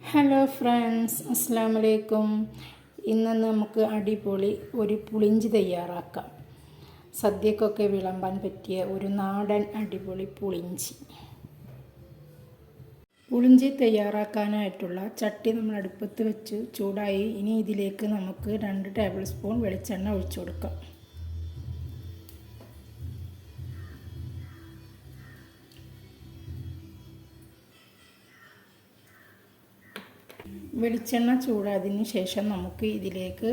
Hello friends അസ്സാം വലൈക്കും ഇന്ന് നമുക്ക് അടിപൊളി ഒരു പുളിഞ്ചി തയ്യാറാക്കാം. സദ്യക്കൊക്കെ വിളമ്പാൻ പറ്റിയ ഒരു നാടൻ അടിപൊളി പുളിഞ്ചി. പുളിഞ്ചി തയ്യാറാക്കാനായിട്ടുള്ള ചട്ടി നമ്മൾ അടുപ്പത്ത് വെച്ച് ചൂടായി ഇനി ഇതിലേക്ക് നമുക്ക് രണ്ട് ടേബിൾ സ്പൂൺ വെളിച്ചെണ്ണ ഒഴിച്ചു കൊടുക്കാം. വെളിച്ചെണ്ണ ചൂടായതിന് ശേഷം നമുക്ക് ഇതിലേക്ക്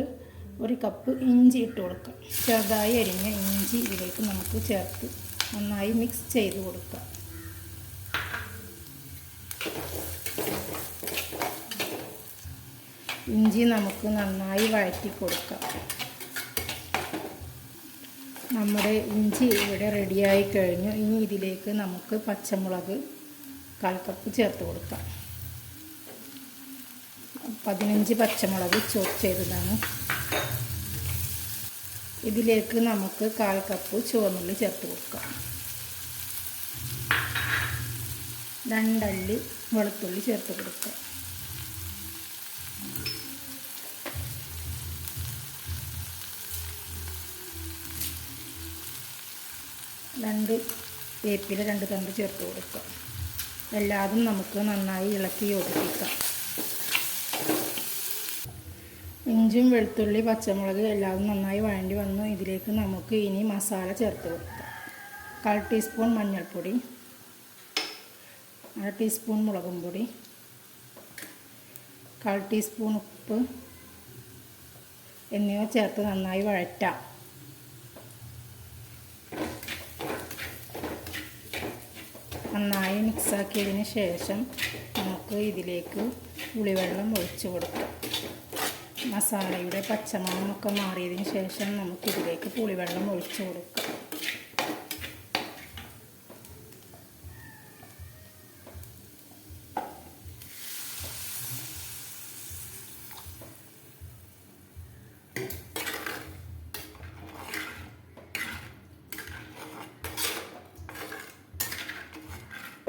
ഒരു കപ്പ് ഇഞ്ചി ഇട്ട് കൊടുക്കാം. ചെറുതായി അരിഞ്ഞ ഇഞ്ചി ഇതിലേക്ക് നമുക്ക് ചേർത്ത് നന്നായി മിക്സ് ചെയ്ത് കൊടുക്കാം. ഇഞ്ചി നമുക്ക് നന്നായി വഴറ്റി കൊടുക്കാം. നമ്മുടെ ഇഞ്ചി ഇവിടെ റെഡിയായി കഴിഞ്ഞു. ഇനി ഇതിലേക്ക് നമുക്ക് പച്ചമുളക് കാൽ കപ്പ് ചേർത്ത് കൊടുക്കാം. പതിനഞ്ച് പച്ചമുളക് ചോപ്പ് ചെയ്തതാണ്. ഇതിലേക്ക് നമുക്ക് കാൽ കപ്പ് ചുവന്നുള്ളി ചേർത്ത് കൊടുക്കാം. രണ്ടല്ലി വെളുത്തുള്ളി ചേർത്ത് കൊടുക്കുക രണ്ട് വേപ്പില രണ്ട് തണ്ട് ചേർത്ത് കൊടുക്കുക എല്ലാതും നമുക്ക് നന്നായി ഇളക്കി യോജിപ്പിക്കാം. ഇഞ്ചിയും വെളുത്തുള്ളി പച്ചമുളക് എല്ലാം നന്നായി വഴണ്ടി വന്നു. ഇതിലേക്ക് നമുക്ക് ഇനി മസാല ചേർത്ത് കൊടുക്കാം. കാൽ ടീസ്പൂൺ മഞ്ഞൾപ്പൊടി അര ടീസ്പൂൺ മുളകും പൊടി കാൽ ടീസ്പൂൺ ഉപ്പ് എന്നിവ ചേർത്ത് നന്നായി വഴറ്റാം. നന്നായി മിക്സാക്കിയതിന് ശേഷം നമുക്ക് ഇതിലേക്ക് പുളിവെള്ളം ഒഴിച്ചു കൊടുക്കാം. മസാലയുടെ പച്ചമണമൊക്കെ മാറിയതിന് ശേഷം നമുക്കിതിലേക്ക് പുളിവെള്ളം ഒഴിച്ചു കൊടുക്കാം.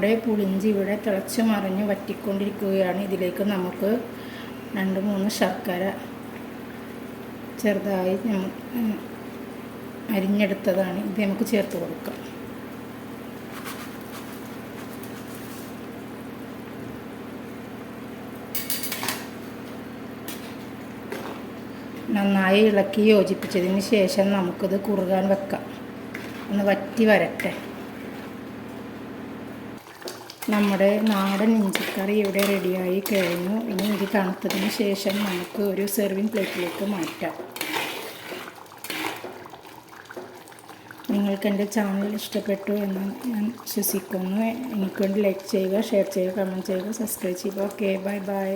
ഇവിടെ പുളിഞ്ചി ഇവിടെ തിളച്ച് മറിഞ്ഞ് വറ്റിക്കൊണ്ടിരിക്കുകയാണ്. ഇതിലേക്ക് നമുക്ക് രണ്ട് മൂന്ന് ശർക്കര ചെറുതായി അരിഞ്ഞെടുത്തതാണ്. ഇത് നമുക്ക് ചേർത്ത് കൊടുക്കാം. നന്നായി ഇളക്കി യോജിപ്പിച്ചതിന് ശേഷം നമുക്കിത് കുറുകാൻ വെക്കാം. ഒന്ന് വറ്റി വരട്ടെ. നമ്മുടെ നാടൻ ഇഞ്ചിക്കറി ഇവിടെ റെഡിയായി കഴിഞ്ഞു. ഇനി ഇത് തണുത്തതിന് ശേഷം നമുക്ക് ഒരു സെർവിങ് പ്ലേറ്റിലേക്ക് മാറ്റാം. നിങ്ങൾക്ക് എന്റെ ചാനൽ ഇഷ്ടപ്പെട്ടു എന്ന് ഞാൻ വിശ്വസിക്കുന്നു എനിക്ക് വേണ്ടി ലൈക്ക് ചെയ്യുക ഷെയർ ചെയ്യുക കമന്റ് ചെയ്യുക സബ്സ്ക്രൈബ് ചെയ്യുക. Okay bye by